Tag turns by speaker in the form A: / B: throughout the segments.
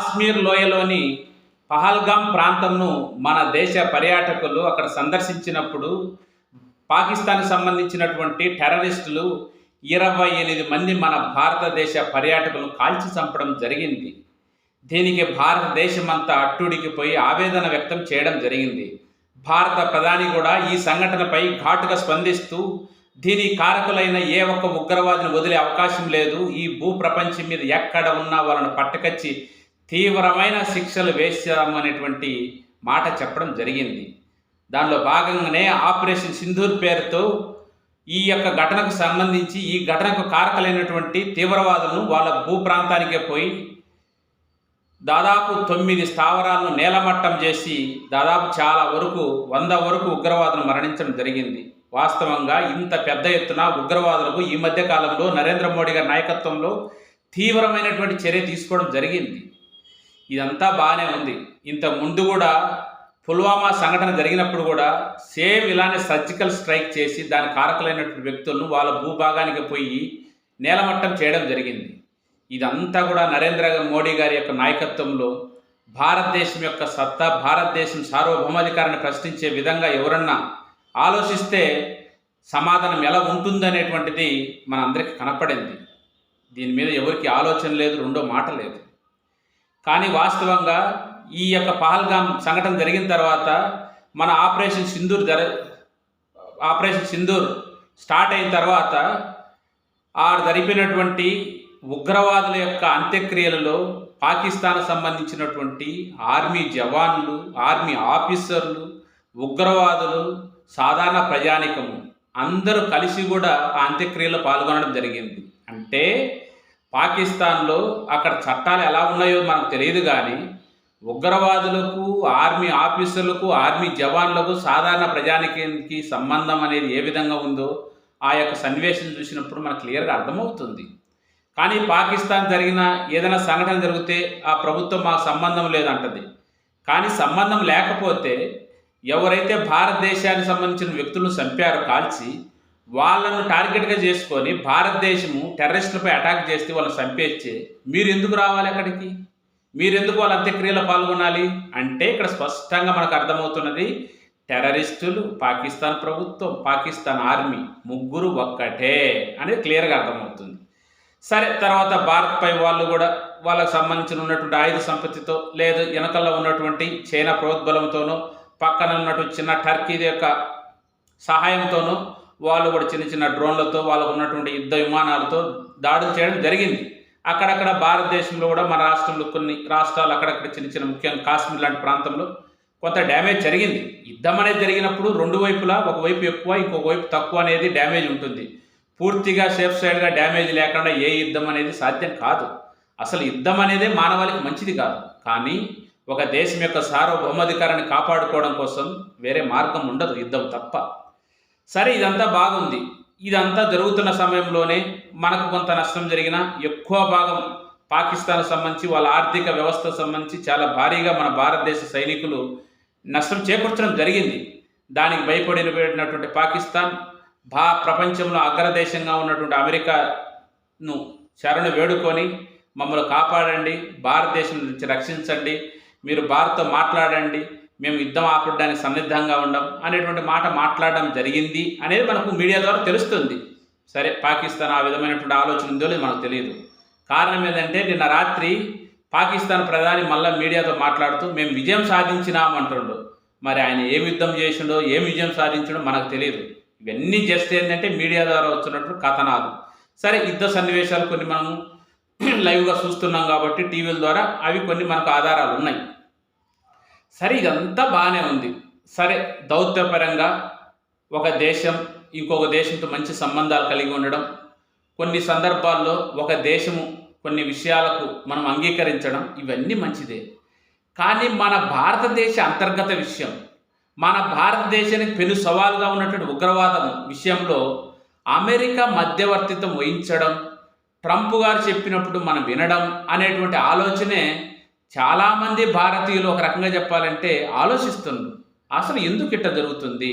A: కాశ్మీర్ లోయలోని పహల్గాం ప్రాంతంను మన దేశ పర్యాటకులు అక్కడ సందర్శించినప్పుడు పాకిస్తాన్కి సంబంధించినటువంటి టెర్రరిస్టులు ఇరవై ఎనిమిది మంది మన భారతదేశ పర్యాటకులను కాల్చి చంపడం జరిగింది. దీనికి భారతదేశం అంతా అట్టుడికిపోయి ఆవేదన వ్యక్తం చేయడం జరిగింది. భారత ప్రధాని కూడా ఈ సంఘటనపై ఘాటుగా స్పందిస్తూ దీని కారకులైన ఏ ఒక్క ఉగ్రవాదిని వదిలే అవకాశం లేదు. ఈ భూప్రపంచం మీద ఎక్కడ ఉన్నా వాళ్ళను పట్టుకొచ్చి తీవ్రమైన శిక్షలు వేసామనేటువంటి మాట చెప్పడం జరిగింది. దానిలో భాగంగానే ఆపరేషన్ సింధూర్ పేరుతో ఈ యొక్క ఘటనకు సంబంధించి ఈ ఘటనకు కారకలైనటువంటి తీవ్రవాదులను వాళ్ళ భూ ప్రాంతానికే పోయి దాదాపు తొమ్మిది స్థావరాలను నేలమట్టం చేసి దాదాపు చాలా వరకు వంద వరకు ఉగ్రవాదులు మరణించడం జరిగింది. వాస్తవంగా ఇంత పెద్ద ఎత్తున ఉగ్రవాదులకు ఈ మధ్య కాలంలో నరేంద్ర మోడీ గారి నాయకత్వంలో తీవ్రమైనటువంటి చర్య తీసుకోవడం జరిగింది. ఇదంతా బాగానే ఉంది. ఇంత ముందు కూడా పుల్వామా సంఘటన జరిగినప్పుడు కూడా సేమ్ ఇలానే సర్జికల్ స్ట్రైక్ చేసి దాని కారకులైనటువంటి వ్యక్తులను వాళ్ళ భూభాగానికి పోయి నేలమట్టం చేయడం జరిగింది. ఇదంతా కూడా నరేంద్ర మోడీ గారి యొక్క నాయకత్వంలో భారతదేశం యొక్క సత్తా భారతదేశం సార్వభౌమాధికారాన్ని ప్రశ్నించే విధంగా ఎవరన్నా ఆలోచిస్తే సమాధానం ఎలా ఉంటుందనేటువంటిది మనందరికీ కనపడింది. దీని మీద ఎవరికి ఆలోచన లేదు రెండో మాట లేదు. కానీ వాస్తవంగా ఈ యొక్క పహల్గాం సంఘటన జరిగిన తర్వాత మన ఆపరేషన్ సింధూర్ జర ఆపరేషన్ సింధూర్ స్టార్ట్ అయిన తర్వాత ఆ జరిపినటువంటి ఉగ్రవాదుల యొక్క అంత్యక్రియలలో పాకిస్తాన్ సంబంధించినటువంటి ఆర్మీ జవాన్లు ఆర్మీ ఆఫీసర్లు ఉగ్రవాదులు సాధారణ ప్రజానికము అందరూ కలిసి కూడా ఆ అంత్యక్రియలో పాల్గొనడం జరిగింది. అంటే పాకిస్తాన్లో అక్కడ చట్టాలు ఎలా ఉన్నాయో మనకు తెలియదు కానీ ఉగ్రవాదులకు ఆర్మీ ఆఫీసర్లకు ఆర్మీ జవాన్లకు సాధారణ ప్రజానికి సంబంధం అనేది ఏ విధంగా ఉందో ఆ యొక్క సన్నివేశం చూసినప్పుడు మనకు క్లియర్గా అర్థమవుతుంది. కానీ పాకిస్తాన్ జరిగిన ఏదైనా సంఘటన జరిగితే ఆ ప్రభుత్వం మాకు సంబంధం లేదంటది. కానీ సంబంధం లేకపోతే ఎవరైతే భారతదేశానికి సంబంధించిన వ్యక్తులను చంపారో కాల్చి వాళ్ళను టార్గెట్గా చేసుకొని భారతదేశము టెర్రరిస్టులపై అటాక్ చేస్తే వాళ్ళని చంపేచ్చే మీరు ఎందుకు రావాలి అక్కడికి? మీరెందుకు వాళ్ళ అంత్యక్రియలో పాల్గొనాలి? అంటే ఇక్కడ స్పష్టంగా మనకు అర్థమవుతున్నది టెర్రరిస్టులు పాకిస్తాన్ ప్రభుత్వం పాకిస్తాన్ ఆర్మీ ముగ్గురు ఒక్కటే అనేది క్లియర్గా అర్థమవుతుంది. సరే తర్వాత భారత్పై వాళ్ళు కూడా వాళ్ళకు సంబంధించిన ఉన్నటువంటి ఆయుధ సంపత్తితో లేదు వెనకల్లో ఉన్నటువంటి చైనా ప్రోద్బలంతోనో పక్కన ఉన్నటువంటి చిన్న టర్కీ యొక్క సహాయంతోనూ వాళ్ళు కూడా చిన్న చిన్న డ్రోన్లతో వాళ్ళకు ఉన్నటువంటి యుద్ధ విమానాలతో దాడులు చేయడం జరిగింది. అక్కడక్కడ భారతదేశంలో కూడా మన రాష్ట్రంలో కొన్ని రాష్ట్రాలు అక్కడక్కడ చిన్న చిన్న ముఖ్యంగా కాశ్మీర్ లాంటి ప్రాంతంలో కొంత డ్యామేజ్ జరిగింది. యుద్ధం అనేది జరిగినప్పుడు రెండు వైపులా ఒకవైపు ఎక్కువ ఇంకొక వైపు తక్కువ అనేది డ్యామేజ్ ఉంటుంది. పూర్తిగా సేఫ్ సైడ్గా డ్యామేజ్ లేకుండా ఏ యుద్ధం అనేది సాధ్యం కాదు. అసలు యుద్ధం అనేది మానవాళికి మంచిది కాదు. కానీ ఒక దేశం యొక్క సార్వభౌమాధికారాన్ని కాపాడుకోవడం కోసం వేరే మార్గం ఉండదు యుద్ధం తప్ప. సరే ఇదంతా బాగుంది. ఇదంతా జరుగుతున్న సమయంలోనే మనకు కొంత నష్టం జరిగిన ఎక్కువ భాగం పాకిస్తాన్ సంబంధించి వాళ్ళ ఆర్థిక వ్యవస్థ సంబంధించి చాలా భారీగా మన భారతదేశ సైనికులు నష్టం చేకూర్చడం జరిగింది. దానికి భయపడినటువంటి పాకిస్తాన్ భా ప్రపంచంలో అగ్రదేశంగా ఉన్నటువంటి అమెరికాను శరణు వేడుకొని మమ్మల్ని కాపాడండి భారతదేశం నుంచి రక్షించండి మీరు భారత్తో మాట్లాడండి మేము యుద్ధం ఆపడానికి సన్నిద్ధంగా ఉండం అనేటువంటి మాట మాట్లాడడం జరిగింది అనేది మనకు మీడియా ద్వారా తెలుస్తుంది. సరే పాకిస్తాన్ ఆ విధమైనటువంటి ఆలోచన ఉందో లేదో మనకు తెలియదు. కారణం ఏంటంటే నిన్న రాత్రి పాకిస్తాన్ ప్రధాని మళ్ళీ మీడియాతో మాట్లాడుతూ మేము విజయం సాధించినాం అంటుండు. మరి ఆయన ఏం యుద్ధం చేసిండో ఏం విజయం సాధించడో మనకు తెలియదు. ఇవన్నీ జస్ట్ ఏంటంటే మీడియా ద్వారా వచ్చినట్టు కథనాలు. సరే యుద్ధ సన్నివేశాలు కొన్ని మనం లైవ్గా చూస్తున్నాం కాబట్టి టీవీల ద్వారా అవి కొన్ని మనకు ఆధారాలు ఉన్నాయి. సరే ఇదంతా బాగానే ఉంది. సరే దౌత్యపరంగా ఒక దేశం ఇంకొక దేశంతో మంచి సంబంధాలు కలిగి ఉండడం కొన్ని సందర్భాల్లో ఒక దేశము కొన్ని విషయాలకు మనం అంగీకరించడం ఇవన్నీ మంచిదే. కానీ మన భారతదేశ అంతర్గత విషయం మన భారతదేశానికి పెను సవాలుగా ఉన్నటువంటి ఉగ్రవాదం విషయంలో అమెరికా మధ్యవర్తిత్వం వహించడం ట్రంప్ గారు చెప్పినప్పుడు మనం వినడం అనేటువంటి ఆలోచనే చాలామంది భారతీయులు ఒక రకంగా చెప్పాలంటే ఆలోచిస్తున్నారు అసలు ఎందుకు ఇట్ట జరుగుతుంది?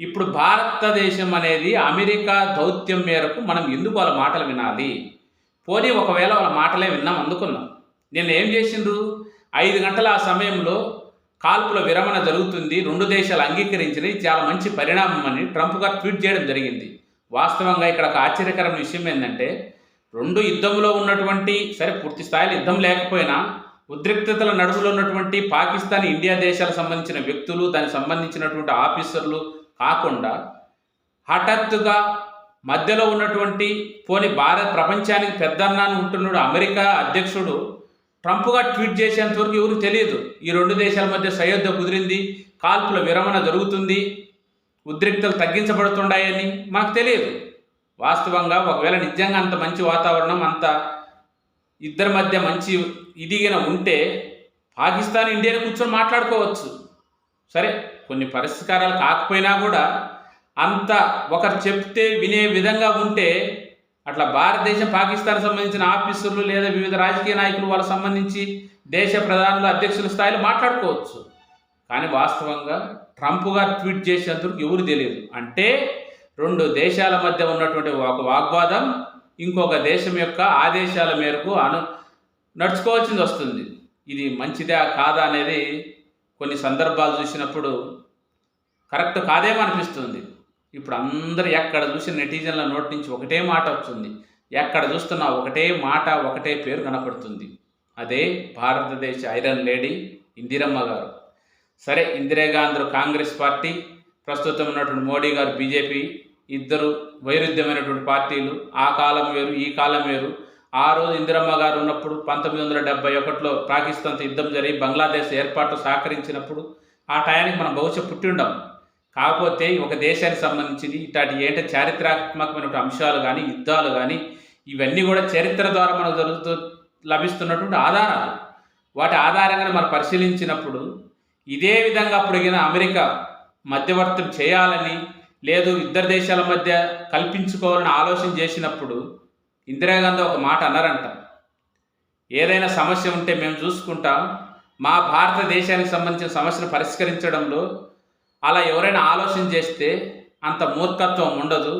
A: ఇప్పుడు భారతదేశం అనేది అమెరికా దౌత్యం మేరకు మనం ఎందుకు వాళ్ళ మాటలు వినాలి? పోనీ ఒకవేళ వాళ్ళ మాటలే విన్నాం అందుకున్నాం నిన్న ఏం చేసిండ్రు? ఐదు గంటల ఆ సమయంలో కాల్పుల విరమణ జరుగుతుంది రెండు దేశాలు అంగీకరించినవి చాలా మంచి పరిణామం అని ట్రంప్ గారు ట్వీట్ చేయడం జరిగింది. వాస్తవంగా ఇక్కడ ఒక ఆశ్చర్యకరమైన విషయం ఏంటంటే రెండు యుద్ధంలో ఉన్నటువంటి సరే పూర్తి స్థాయిలో యుద్ధం లేకపోయినా ఉద్రిక్తతల నడుములో ఉన్నటువంటి పాకిస్తాన్ ఇండియా దేశాలకు సంబంధించిన వ్యక్తులు దానికి సంబంధించినటువంటి ఆఫీసర్లు కాకుండా హఠాత్తుగా మధ్యలో ఉన్నటువంటి పోని భారత్ ప్రపంచానికి పెద్దన్నాను ఉంటున్నాడు అమెరికా అధ్యక్షుడు ట్రంప్గా ట్వీట్ చేసేంతవరకు ఎవరు తెలియదు. ఈ రెండు దేశాల మధ్య సయోధ్య కుదిరింది కాల్పుల విరమణ జరుగుతుంది ఉద్రిక్తలు తగ్గించబడుతున్నాయని మాకు తెలియదు. వాస్తవంగా ఒకవేళ నిజంగా అంత మంచి వాతావరణం అంత ఇద్దరి మధ్య మంచి ఇదిగిన ఉంటే పాకిస్తాన్ ఇండియాని కూర్చొని మాట్లాడుకోవచ్చు. సరే కొన్ని పరిష్కారాలు కాకపోయినా కూడా అంత ఒకరు చెప్తే వినే విధంగా ఉంటే అట్లా భారతదేశం పాకిస్తాన్ సంబంధించిన ఆఫీసర్లు లేదా వివిధ రాజకీయ నాయకులు వాళ్ళకి సంబంధించి దేశ ప్రధానులు అధ్యక్షుల స్థాయిలో మాట్లాడుకోవచ్చు. కానీ వాస్తవంగా ట్రంప్ గారు ట్వీట్ చేసేందుకు ఎవరు తెలియదు. అంటే రెండు దేశాల మధ్య ఉన్నటువంటి ఒక వాగ్వాదం ఇంకొక దేశం యొక్క ఆదేశాల మేరకు అను నడుచుకోవాల్సింది వస్తుంది. ఇది మంచిదా కాదా అనేది కొన్ని సందర్భాలు చూసినప్పుడు కరెక్ట్ కాదేమో అనిపిస్తుంది. ఇప్పుడు అందరు ఎక్కడ చూసిన నెటిజన్ల నోటి నుంచి ఒకటే మాట వస్తుంది. ఎక్కడ చూస్తున్నా ఒకటే మాట ఒకటే పేరు కనపడుతుంది. అదే భారతదేశ ఐరన్ లేడీ ఇందిరమ్మ గారు. సరే ఇందిరాగాంధీ కాంగ్రెస్ పార్టీ ప్రస్తుతం ఉన్నటువంటి మోడీ గారు బీజేపీ ఇద్దరు వైరుధ్యమైనటువంటి పార్టీలు ఆ కాలం వేరు ఈ కాలం వేరు. ఆ రోజు ఇందిరమ్మ గారు ఉన్నప్పుడు పంతొమ్మిది వందల డెబ్బై ఒకటిలో పాకిస్తాన్తో యుద్ధం జరిగి బంగ్లాదేశ్ ఏర్పాటు సహకరించినప్పుడు ఆ టయానికి మనం బహుశా పుట్టి ఉండం. కాకపోతే ఒక దేశానికి సంబంధించింది ఇట్లాంటి ఏంటంటే చారిత్రాత్మకమైనటువంటి అంశాలు కానీ యుద్ధాలు కానీ ఇవన్నీ కూడా చరిత్ర ద్వారా మనకు జరుగుతూ లభిస్తున్నటువంటి ఆధారాలు. వాటి ఆధారంగా మనం పరిశీలించినప్పుడు ఇదే విధంగా అప్పుడు అమెరికా మధ్యవర్తం చేయాలని లేదు ఇద్దరు దేశాల మధ్య కల్పించుకోవాలని ఆలోచన చేసినప్పుడు ఇందిరాగాంధీ ఒక మాట అన్నారంట. ఏదైనా సమస్య ఉంటే మేము చూసుకుంటాం. మా భారతదేశానికి సంబంధించిన సమస్యను పరిష్కరించడంలో అలా ఎవరైనా ఆలోచన చేస్తే అంత మూర్ఖత్వం ఉండదు.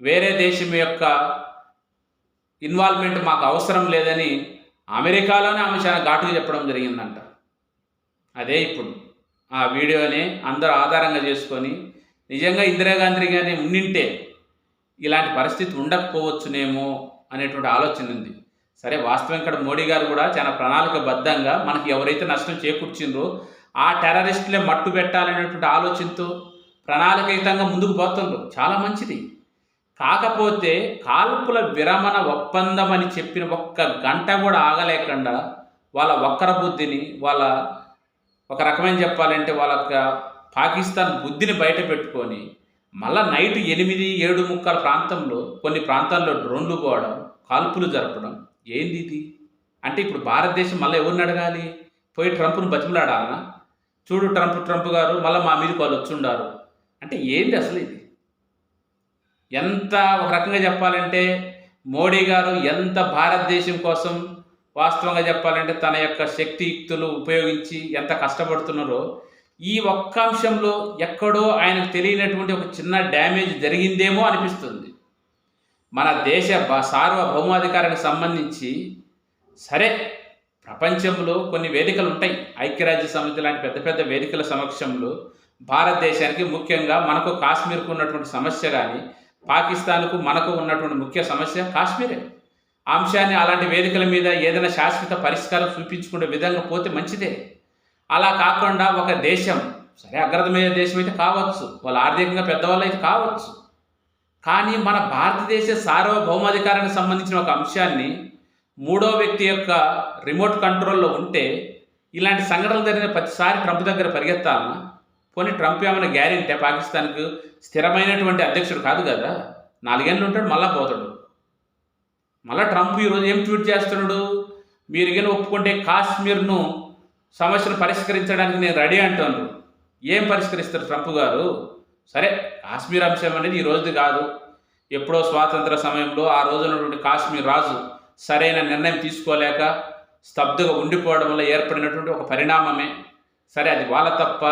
A: వేరే దేశం యొక్క ఇన్వాల్వ్మెంట్ మాకు అవసరం లేదని అమెరికాలోనే ఆమె చాలా ఘాటుగా చెప్పడం జరిగిందంట. అదే ఇప్పుడు. ఆ వీడియోని అందరూ ఆధారంగా చేసుకొని నిజంగా ఇందిరాగాంధీ గారిని ఉండింటే ఇలాంటి పరిస్థితి ఉండకపోవచ్చునేమో అనేటువంటి ఆలోచన ఉంది. సరే వాస్తవం ఇక్కడ మోడీ గారు కూడా చాలా ప్రణాళికబద్ధంగా మనకి ఎవరైతే నష్టం చేకూర్చిండ్రో ఆ టెర్రరిస్టులే మట్టు పెట్టాలనేటువంటి ఆలోచనతో ప్రణాళికయుతంగా ముందుకు పోతుండ్రు. చాలా మంచిది. కాకపోతే కాల్పుల విరమణ ఒప్పందం అని చెప్పిన ఒక్క గంట కూడా ఆగలేకుండా వాళ్ళ వక్ర బుద్ధిని వాళ్ళ ఒక రకమైన చెప్పాలంటే వాళ్ళ పాకిస్తాన్ బుద్ధిని బయట పెట్టుకొని మళ్ళా నైట్ ఎనిమిది ఏడు ముక్కల ప్రాంతంలో కొన్ని ప్రాంతాల్లో డ్రోన్లు పోవడం కాల్పులు జరపడం ఏంది ఇది? అంటే ఇప్పుడు భారతదేశం మళ్ళీ ఎవరిని అడగాలి? పోయి ట్రంప్ను బతిమలాడాలనా? చూడు ట్రంప్ ట్రంప్ గారు మళ్ళీ మా మీదకి వాళ్ళు వచ్చుండారు. అంటే ఏంది అసలు ఇది? ఎంత ఒక రకంగా చెప్పాలంటే మోడీ గారు ఎంత భారతదేశం కోసం వాస్తవంగా చెప్పాలంటే తన యొక్క శక్తియుక్తులు ఉపయోగించి ఎంత కష్టపడుతున్నారో ఈ ఒక్క అంశంలో ఎక్కడో ఆయనకు తెలియనటువంటి ఒక చిన్న డ్యామేజ్ జరిగిందేమో అనిపిస్తుంది. మన దేశ సార్వభౌమాధికారానికి సంబంధించి సరే ప్రపంచంలో కొన్ని వేదికలు ఉంటాయి ఐక్యరాజ్య సమితి లాంటి పెద్ద పెద్ద వేదికల సమక్షంలో భారతదేశానికి ముఖ్యంగా మనకు కాశ్మీర్కు ఉన్నటువంటి సమస్య కానీ పాకిస్తాన్కు మనకు ఉన్నటువంటి ముఖ్య సమస్య కాశ్మీరే. అంశాన్ని అలాంటి వేదికల మీద ఏదైనా శాశ్వత పరిష్కారం చూపించుకునే విధంగా పోతే మంచిదే. అలా కాకుండా ఒక దేశం సరే అగ్రతమయ్యే దేశం అయితే కావచ్చు వాళ్ళు ఆర్థికంగా పెద్దవాళ్ళు అయితే కావచ్చు. కానీ మన భారతదేశ సార్వభౌమాధికారానికి సంబంధించిన ఒక అంశాన్ని మూడో వ్యక్తి యొక్క రిమోట్ కంట్రోల్లో ఉంటే ఇలాంటి సంఘటనలు జరిగిన ప్రతిసారి ట్రంప్ దగ్గర పరిగెత్తాలన్నా పోనీ ట్రంప్ ఏమైనా గ్యారెంటీ? పాకిస్తాన్కు స్థిరమైనటువంటి అధ్యక్షుడు కాదు కదా. నాలుగేళ్ళు ఉంటాడు మళ్ళా పోతాడు. మళ్ళా ట్రంప్ ఈరోజు ఏం ట్వీట్ చేస్తున్నాడు? మీరు కానీ ఒప్పుకుంటే కాశ్మీర్ను సమస్యను పరిష్కరించడానికి నేను రెడీ అంటాను ఏం పరిష్కరిస్తారు ట్రంప్ గారు? సరే కాశ్మీర్ అంశం అనేది ఈ రోజుది కాదు. ఎప్పుడో స్వాతంత్ర సమయంలో ఆ రోజు ఉన్నటువంటి కాశ్మీర్ రాజు సరైన నిర్ణయం తీసుకోలేక స్తబ్దుగా ఉండిపోవడం వల్ల ఏర్పడినటువంటి ఒక పరిణామమే. సరే అది వాళ్ళ తప్ప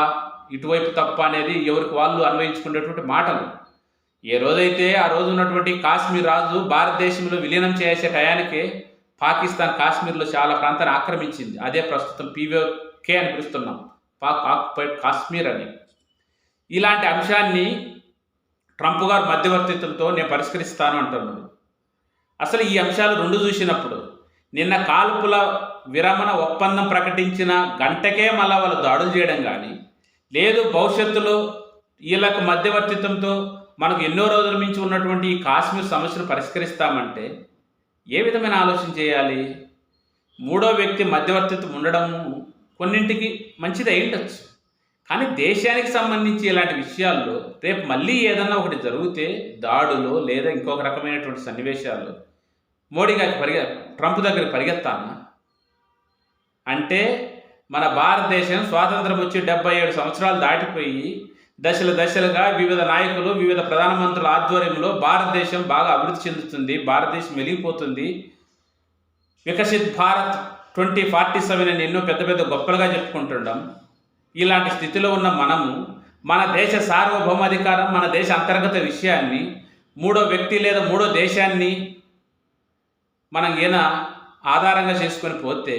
A: ఇటువైపు తప్ప అనేది ఎవరికి వాళ్ళు అన్వయించుకునేటువంటి మాటలు. ఏ రోజైతే ఆ రోజు ఉన్నటువంటి కాశ్మీర్ రాజు భారతదేశంలో విలీనం చేసే టయానికి పాకిస్తాన్ కాశ్మీర్లో చాలా ప్రాంతాన్ని ఆక్రమించింది. అదే ప్రస్తుతం పీవోకే అని పిలుస్తున్నాం. పాక్ ఆక్యుపైడ్ కాశ్మీర్ అని. ఇలాంటి అంశాన్ని ట్రంప్ గారు మధ్యవర్తిత్వంతో నేను పరిష్కరిస్తాను అంటున్నాడు. అసలు ఈ అంశాలు రెండు చూసినప్పుడు నిన్న కాల్పుల విరమణ ఒప్పందం ప్రకటించిన గంటకే మళ్ళా వాళ్ళు దాడులు చేయడం కానీ లేదు భవిష్యత్తులో వీళ్ళకు మధ్యవర్తిత్వంతో మనకు ఎన్నో రోజుల నుంచి ఉన్నటువంటి ఈ కాశ్మీర్ సమస్యను పరిష్కరిస్తామంటే ఏ విధమైన ఆలోచన చేయాలి? మూడో వ్యక్తి మధ్యవర్తిత్వం ఉండడం కొన్నింటికి మంచిది అయి ఉండొచ్చు కానీ దేశానికి సంబంధించి ఇలాంటి విషయాల్లో రేపు మళ్ళీ ఏదన్నా ఒకటి జరిగితే దాడులు లేదా ఇంకొక రకమైనటువంటి సన్నివేశాలు మోడీ గారికి పరిగె ట్రంప్ దగ్గరికి పరిగెత్తానా అంటే మన భారతదేశం స్వాతంత్రం వచ్చి డెబ్బై ఏడు సంవత్సరాలు దాటిపోయి దశల దశలుగా వివిధ నాయకులు వివిధ ప్రధానమంత్రుల ఆధ్వర్యంలో భారతదేశం బాగా అభివృద్ధి చెందుతుంది భారతదేశం వెలిగిపోతుంది Viksit Bharat twenty forty seven అని ఎన్నో పెద్ద పెద్ద గొప్పలుగా చెప్పుకుంటుండం. ఇలాంటి స్థితిలో ఉన్న మనము మన దేశ సార్వభౌమాధికారం మన దేశ అంతర్గత విషయాన్ని మూడో వ్యక్తి లేదా మూడో దేశాన్ని మనం ఈయన ఆధారంగా చేసుకొని పోతే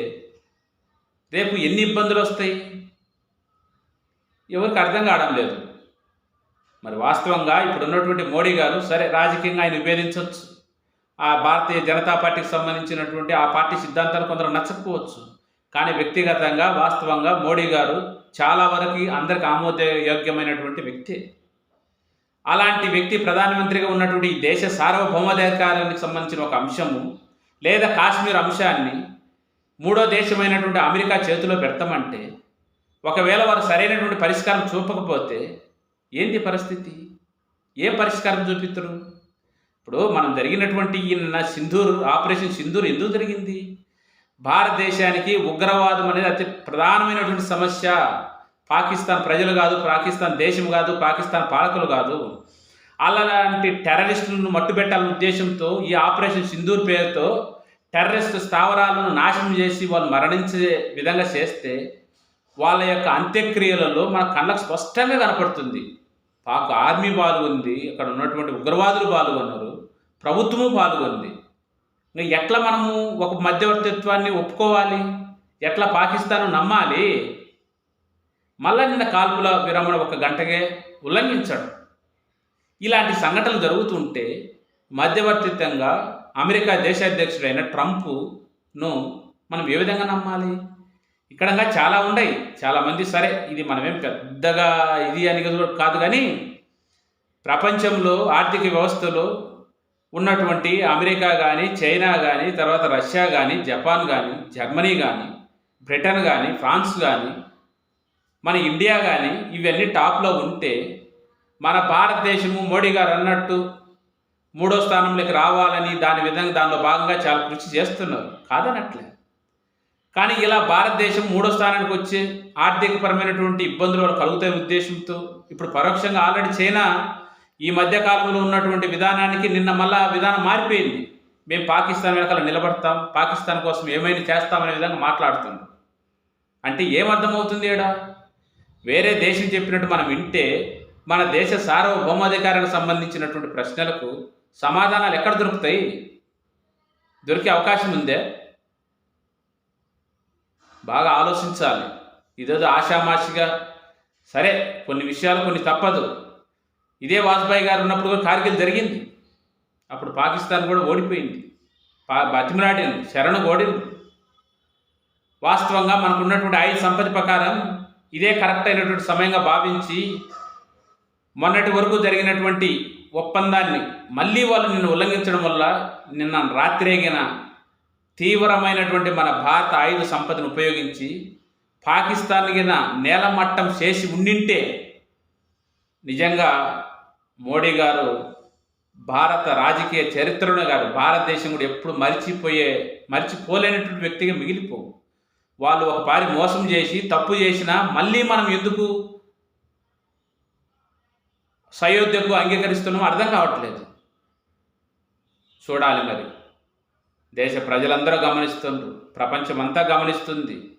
A: రేపు ఎన్ని ఇబ్బందులు వస్తాయి? ఎవరికి అర్థం కావడం లేదు. మరి వాస్తవంగా ఇప్పుడు ఉన్నటువంటి మోడీ గారు సరే రాజకీయంగా ఆయన విభేదించవచ్చు. ఆ భారతీయ జనతా పార్టీకి సంబంధించినటువంటి ఆ పార్టీ సిద్ధాంతాలు కొందరు నచ్చకపోవచ్చు. కానీ వ్యక్తిగతంగా వాస్తవంగా మోడీ గారు చాలా వరకు అందరికి ఆమోదయోగ్యమైనటువంటి వ్యక్తి. అలాంటి వ్యక్తి ప్రధానమంత్రిగా ఉన్నటువంటి ఈ దేశ సార్వభౌమాధికారానికి సంబంధించిన ఒక అంశము లేదా కాశ్మీర్ అంశాన్ని మూడో దేశమైనటువంటి అమెరికా చేతిలో పెడతామంటే ఒకవేళ వారు సరైనటువంటి పరిష్కారం చూపకపోతే ఏంటి పరిస్థితి? ఏ పరిష్కారం చూపిస్తారు ఇప్పుడు మనం జరిగినటువంటి ఈ సింధూర్ ఆపరేషన్ సింధూర్ ఎందుకు జరిగింది? భారతదేశానికి ఉగ్రవాదం అనేది అతి ప్రధానమైనటువంటి సమస్య. పాకిస్తాన్ ప్రజలు కాదు పాకిస్తాన్ దేశం కాదు పాకిస్తాన్ పాలకులు కాదు. అలాంటి టెర్రరిస్టులను మట్టుబెట్టాలనే ఉద్దేశంతో ఈ ఆపరేషన్ సింధూర్ పేరుతో టెర్రరిస్ట్ స్థావరాలను నాశనం చేసి వాళ్ళు మరణించే విధంగా చేస్తే వాళ్ళ యొక్క అంత్యక్రియలలో మన కళ్ళకు స్పష్టంగా కనపడుతుంది. పాక్ ఆర్మీ పాల్గొంది అక్కడ ఉన్నటువంటి ఉగ్రవాదులు పాల్గొన్నారు ప్రభుత్వము పాల్గొంది ఇంకా ఎట్లా మనము ఒక మధ్యవర్తిత్వాన్ని ఒప్పుకోవాలి? ఎట్లా పాకిస్తాన్ నమ్మాలి? మళ్ళా నిన్న కాల్పుల విరమణ ఒక గంటకే ఉల్లంఘించడం. ఇలాంటి సంఘటనలు జరుగుతుంటే మధ్యవర్తిత్వంగా అమెరికా దేశాధ్యక్షుడైన ట్రంప్ను మనం ఏ విధంగా నమ్మాలి? ఇక్కడ చాలా ఉన్నాయి చాలామంది సరే ఇది మనమేం పెద్దగా ఇది అని కాదు కానీ ప్రపంచంలో ఆర్థిక వ్యవస్థలో ఉన్నటువంటి అమెరికా కానీ చైనా కానీ తర్వాత రష్యా కానీ జపాన్ కానీ జర్మనీ కానీ బ్రిటన్ కానీ ఫ్రాన్స్ కానీ మన ఇండియా కానీ ఇవన్నీ టాప్లో ఉంటే మన భారతదేశము మోడీ గారు అన్నట్టు మూడో స్థానంలోకి రావాలని దాని విధంగా దానిలో భాగంగా చాలా కృషి చేస్తున్నారు. కాదనట్లే. కానీ ఇలా భారతదేశం మూడో స్థానానికి వచ్చే ఆర్థికపరమైనటువంటి ఇబ్బందులు వాళ్ళు కలుగుతాయి ఉద్దేశంతో ఇప్పుడు పరోక్షంగా ఆల్రెడీ చైనా ఈ మధ్య కాలంలో ఉన్నటువంటి విధానానికి నిన్న మళ్ళా విధానం మారిపోయింది. మేము పాకిస్తాన్ వెనకాల నిలబడతాం పాకిస్తాన్ కోసం ఏమైనా చేస్తామనే విధంగా మాట్లాడుతున్నాం అంటే ఏమర్థమవుతుంది ఏడా? వేరే దేశం చెప్పినట్టు మనం వింటే మన దేశ సార్వభౌమాధికారానికి సంబంధించినటువంటి ప్రశ్నలకు సమాధానాలు ఎక్కడ దొరుకుతాయి? దొరికే అవకాశం ఉందే? బాగా ఆలోచించాలి. ఇదేదో ఆషామాషిగా. సరే కొన్ని విషయాలు కొన్ని తప్పదు. ఇదే వాజ్పేయి గారు ఉన్నప్పుడు కూడా కార్గిల్ జరిగింది. అప్పుడు పాకిస్తాన్ కూడా ఓడిపోయింది. పా బతిమలాడింది శరణు ఓడింది వాస్తవంగా మనకు ఉన్నటువంటి ఆయుధ సంపద ప్రకారం ఇదే కరెక్ట్ అయినటువంటి సమయంగా భావించి మొన్నటి వరకు జరిగినటువంటి ఒప్పందాన్ని మళ్ళీ వాళ్ళు నిన్ను ఉల్లంఘించడం వల్ల నిన్న రాత్రేగిన తీవ్రమైనటువంటి మన భారత ఆయుధ సంపదను ఉపయోగించి పాకిస్తాన్ నేలమట్టం చేసి ఉండింటే నిజంగా మోడీ గారు భారత రాజకీయ చరిత్రను కాదు భారతదేశం కూడా ఎప్పుడు మరిచిపోయే మరిచిపోలేనటువంటి వ్యక్తిగా మిగిలిపోవు. వాళ్ళు ఒక పారి మోసం చేసి తప్పు చేసినా మళ్ళీ మనం ఎందుకు సయోధ్యకు అంగీకరిస్తున్నామో అర్థం కావట్లేదు. చూడాలి మరి. దేశ ప్రజలందరూ గమనిస్తుండ్రు ప్రపంచమంతా గమనిస్తుంది.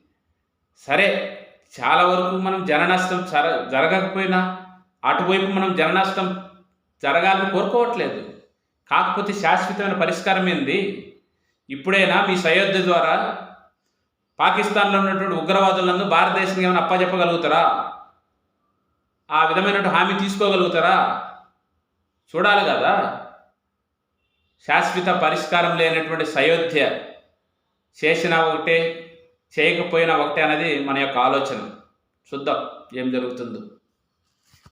A: సరే చాలా వరకు మనం జననష్టం జర జరగకపోయినా అటువైపు మనం జననష్టం జరగాలని కోరుకోవట్లేదు. కాకపోతే శాశ్వతమైన పరిష్కారం ఏంది? ఇప్పుడైనా మీ సయోధ్య ద్వారా పాకిస్తాన్లో ఉన్నటువంటి ఉగ్రవాదులను భారతదేశానికి ఏమైనా అప్పచెప్పగలుగుతారా ఆ విధమైనటువంటి హామీ తీసుకోగలుగుతారా? చూడాలి కదా. శాశ్వత పరిష్కారం లేనటువంటి సయోధ్య చేసినా ఒకటే చేయకపోయినా ఒకటే అనేది మన యొక్క ఆలోచన. చూద్దాం ఏం జరుగుతుందో.